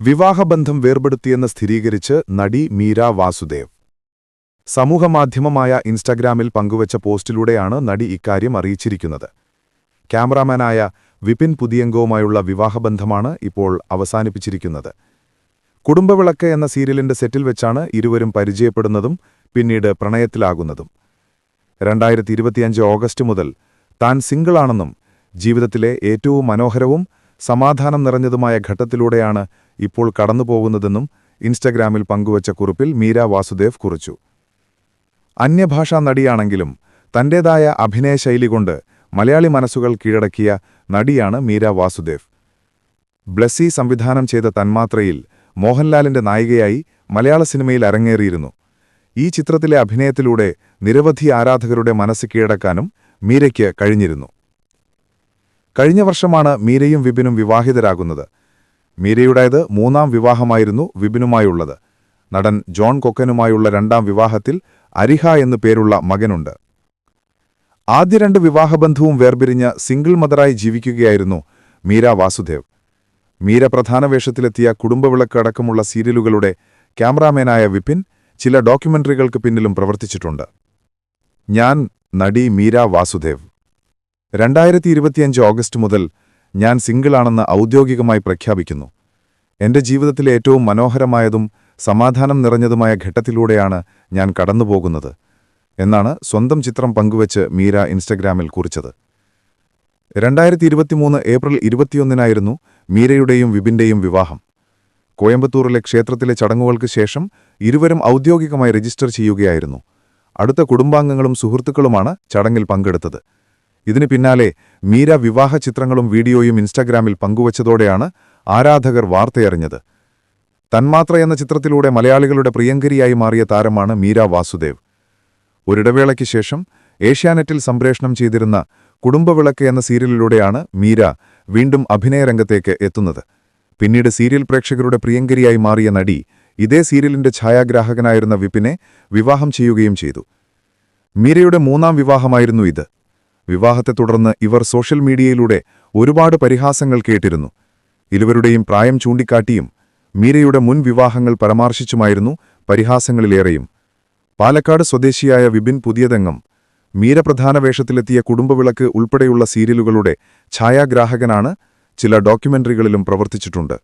വിവാഹബന്ധം വേർപെടുത്തിയെന്ന് സ്ഥിരീകരിച്ച് നടി മീര വാസുദേവ്. സമൂഹമാധ്യമമായ ഇൻസ്റ്റഗ്രാമിൽ പങ്കുവച്ച പോസ്റ്റിലൂടെയാണ് നടി ഇക്കാര്യം അറിയിച്ചിരിക്കുന്നത്. ക്യാമറാമാനായ വിപിൻ പുതിയങ്കവുമായുള്ള വിവാഹബന്ധമാണ് ഇപ്പോൾ അവസാനിപ്പിച്ചിരിക്കുന്നത്. കുടുംബവിളക്ക് എന്ന സീരിയലിന്റെ സെറ്റിൽ വെച്ചാണ് ഇരുവരും പരിചയപ്പെടുന്നതും പിന്നീട് പ്രണയത്തിലാകുന്നതും. രണ്ടായിരത്തി ഇരുപത്തിയഞ്ച് ഓഗസ്റ്റ് മുതൽ താൻ സിംഗിളാണെന്നും ജീവിതത്തിലെ ഏറ്റവും മനോഹരവും സമാധാനം നിറഞ്ഞതുമായ ഘട്ടത്തിലൂടെയാണ് ഇപ്പോൾ കടന്നുപോകുന്നതെന്നും ഇൻസ്റ്റഗ്രാമിൽ പങ്കുവച്ച കുറിപ്പിൽ മീര വാസുദേവ് കുറിച്ചു. അന്യഭാഷാ നടിയാണെങ്കിലും തന്റേതായ അഭിനയശൈലി കൊണ്ട് മലയാളി മനസ്സുകൾ കീഴടക്കിയ നടിയാണ് മീര വാസുദേവ്. ബ്ലസ്സി സംവിധാനം ചെയ്ത തന്മാത്രയിൽ മോഹൻലാലിന്റെ നായികയായി മലയാള സിനിമയിൽ അരങ്ങേറിയിരുന്നു. ഈ ചിത്രത്തിലെ അഭിനയത്തിലൂടെ നിരവധി ആരാധകരുടെ മനസ്സ് കീഴടക്കാനും മീരയ്ക്ക് കഴിഞ്ഞിരുന്നു. കഴിഞ്ഞ വർഷമാണ് മീരയും വിപിനും വിവാഹിതരാകുന്നത്. മീരയുടേത് മൂന്നാം വിവാഹമായിരുന്നു വിപിനുമായുള്ളത്. നടൻ ജോൺ കൊക്കനുമായുള്ള രണ്ടാം വിവാഹത്തിൽ അരിഹ എന്നു പേരുള്ള മകനുണ്ട്. ആദ്യ രണ്ട് വിവാഹബന്ധവും വേർപിരിഞ്ഞ് സിംഗിൾ മദറായി ജീവിക്കുകയായിരുന്നു മീര വാസുദേവ്. മീര പ്രധാന വേഷത്തിലെത്തിയ കുടുംബവിളക്ക് അടക്കമുള്ള സീരിയലുകളുടെ ക്യാമറാമാനായ വിപിൻ ചില ഡോക്യുമെന്ററികൾക്ക് പിന്നിലും പ്രവർത്തിച്ചിട്ടുണ്ട്. ഞാൻ നടി മീര വാസുദേവ്. രണ്ടായിരത്തി ഇരുപത്തിയഞ്ച് ഓഗസ്റ്റ് മുതൽ ഞാൻ സിംഗിളാണെന്ന് ഔദ്യോഗികമായി പ്രഖ്യാപിക്കുന്നു. എന്റെ ജീവിതത്തിലെ ഏറ്റവും മനോഹരമായതും സമാധാനം നിറഞ്ഞതുമായ ഘട്ടത്തിലൂടെയാണ് ഞാൻ കടന്നുപോകുന്നത് എന്നാണ് സ്വന്തം ചിത്രം പങ്കുവച്ച് മീര ഇൻസ്റ്റഗ്രാമിൽ കുറിച്ചത്. രണ്ടായിരത്തി ഇരുപത്തിമൂന്ന് ഏപ്രിൽ ഇരുപത്തിയൊന്നിനായിരുന്നു മീരയുടെയും വിപിന്റെയും വിവാഹം. കോയമ്പത്തൂറിലെ ക്ഷേത്രത്തിലെ ചടങ്ങുകൾക്ക് ശേഷം ഇരുവരും ഔദ്യോഗികമായി രജിസ്റ്റർ ചെയ്യുകയായിരുന്നു. അടുത്ത കുടുംബാംഗങ്ങളും സുഹൃത്തുക്കളുമാണ് ചടങ്ങിൽ പങ്കെടുത്തത്. ഇതിനു പിന്നാലെ മീര വിവാഹ ചിത്രങ്ങളും വീഡിയോയും ഇൻസ്റ്റാഗ്രാമിൽ പങ്കുവച്ചതോടെയാണ് ആരാധകർ വാർത്തയറിഞ്ഞത്. തന്മാത്ര എന്ന ചിത്രത്തിലൂടെ മലയാളികളുടെ പ്രിയങ്കരിയായി മാറിയ താരമാണ് മീര വാസുദേവ്. ഒരിടവേളയ്ക്ക് ശേഷം ഏഷ്യാനെറ്റിൽ സംപ്രേഷണം ചെയ്തിരുന്ന കുടുംബവിളക്ക് എന്ന സീരിയലിലൂടെയാണ് മീര വീണ്ടും അഭിനയരംഗത്തേക്ക് എത്തുന്നത്. പിന്നീട് സീരിയൽ പ്രേക്ഷകരുടെ പ്രിയങ്കരിയായി മാറിയ നടി ഇതേ സീരിയലിന്റെ ഛായാഗ്രാഹകനായിരുന്ന വിപിനെ വിവാഹം ചെയ്യുകയും ചെയ്തു. മീരയുടെ മൂന്നാം വിവാഹമായിരുന്നു ഇത്. വിവാഹത്തെ തുടർന്ന് ഇവർ സോഷ്യൽ മീഡിയയിലൂടെ ഒരുപാട് പരിഹാസങ്ങൾ കേട്ടിരുന്നു. ഇരുവരുടെയും പ്രായം ചൂണ്ടിക്കാട്ടിയും മീരയുടെ മുൻ വിവാഹങ്ങൾ പരാമർശിച്ചുമായിരുന്നു പരിഹാസങ്ങളിലേറെയും. പാലക്കാട് സ്വദേശിയായ വിപിൻ പുതിയതെങ്ങം മീര പ്രധാന വേഷത്തിലെത്തിയ കുടുംബവിളക്ക് ഉൾപ്പെടെയുള്ള സീരിയലുകളുടെ ഛായാഗ്രാഹകനാണ് ചില ഡോക്യുമെന്ററികളിലും പ്രവർത്തിച്ചിട്ടുണ്ട്.